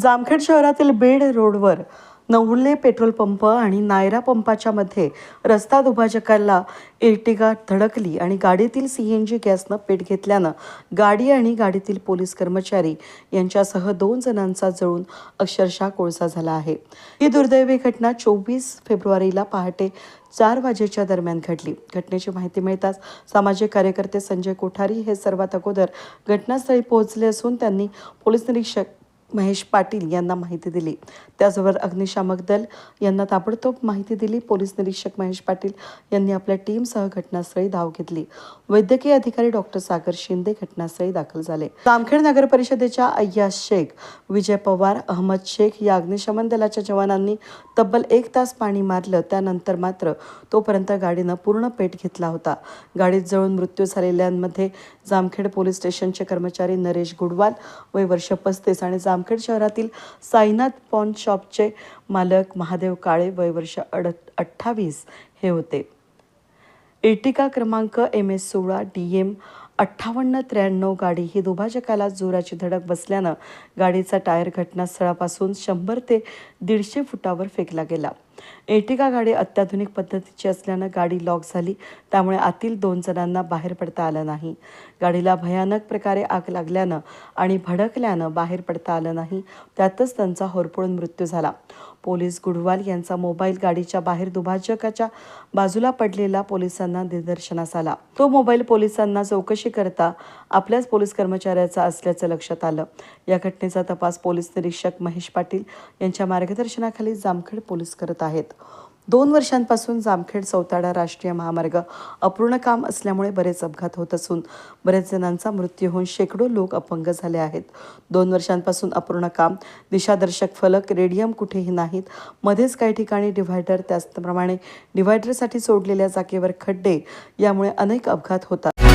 जामखेड शहरातील बेड रोडवर Navale petrol pump आणि नायरा पंपाच्या मध्ये रस्ता दुभाजकाला इर्टिगा धडकली आणि गाडीतील सी एन जी गॅसनं पेट घेतल्यानं गाडी आणि गाडीतील पोलीस कर्मचारी यांच्यासह दोन जणांचा जळून अक्षरशः कोळसा झाला आहे. ही दुर्दैवी घटना चोवीस फेब्रुवारीला पहाटे चार वाजेच्या दरम्यान घडली. घटनेची माहिती मिळताच सामाजिक कार्यकर्ते संजय कोठारी हे सर्वात अगोदर घटनास्थळी पोहोचले असून त्यांनी पोलीस निरीक्षक महेश पाटील यांना माहिती दिली. त्याचबरोबर अग्निशामक दल यांना ताबडतोब माहिती दिली. पोलीस निरीक्षक महेश पाटील यांनी आपल्या टीमसह घटनास्थळी धाव घेतली. वैद्यकीय अधिकारी डॉक्टर सागर शिंदे घटनास्थळी दाखल झाले. जामखेड नगर परिषदेच्या अय्याज शेख विजय पवार अहमद शेख या अग्निशमन दलाच्या जवानांनी तब्बल एक तास पाणी मारलं. त्यानंतर मात्र तोपर्यंत गाडीनं पूर्ण पेट घेतला होता. गाडीत जळून मृत्यू झालेल्यांमध्ये जामखेड पोलीस स्टेशनचे कर्मचारी नरेश गुडवाल वय वर्ष पस्तीस आणि जाम जामखेड शहरातील साईनाथ पॉन शॉपचे मालक महादेव काळे वय वर्ष अड अठ्ठावीस हे होते. एर्टिका क्रमांक एम एस सोळा डी एम अठ्ठावन्न त्र्याण्णव गाडी ही दुभाजकाला जोराची धडक बसल्यानं गाडीचा टायर घटनास्थळापासून शंभर ते दीडशे फुटावर फेकला गेला. एर्टिगा गाडी अत्याधुनिक पद्धतीची असल्यानं गाडी लॉक झाली. त्यामुळे आतील दोन जणांना बाहेर पडता आलं नाही. गाडीला भयानक प्रकारे आग लागल्यानं आणि भडकल्यानं बाहेर पडता आलं नाही. त्यातच त्यांचा होरपळून मृत्यू झाला. पोलीस गुडवाल यांचा मोबाईल गाडीच्या बाहेर दुभाजकाच्या बाजूला पडलेला पोलिसांना निदर्शनास आला. तो मोबाईल पोलिसांना चौकशी करता आपल्याच पोलीस कर्मचाऱ्याचा असल्याचं लक्षात आलं. या घटनेचा तपास पोलीस निरीक्षक महेश पाटील यांच्या मार्गदर्शनाखाली जामखेड पोलीस करत आहेत. दोन वर्षांपासून जामखेड चौताडा राष्ट्रीय महामार्ग अपूर्ण काम असल्यामुळे बरेच अपघात होत असून बरेच जणांचा मृत्यू होऊन शेकडो लोक अपंग झाले आहेत. दोन वर्षांपासून अपूर्ण काम दिशादर्शक फलक रेडियम कुठेही नाहीत. मध्येच काही ठिकाणी डिव्हायडर त्याचप्रमाणे डिव्हायडरसाठी सोडलेल्या जागेवर खड्डे यामुळे अनेक अपघात होतात.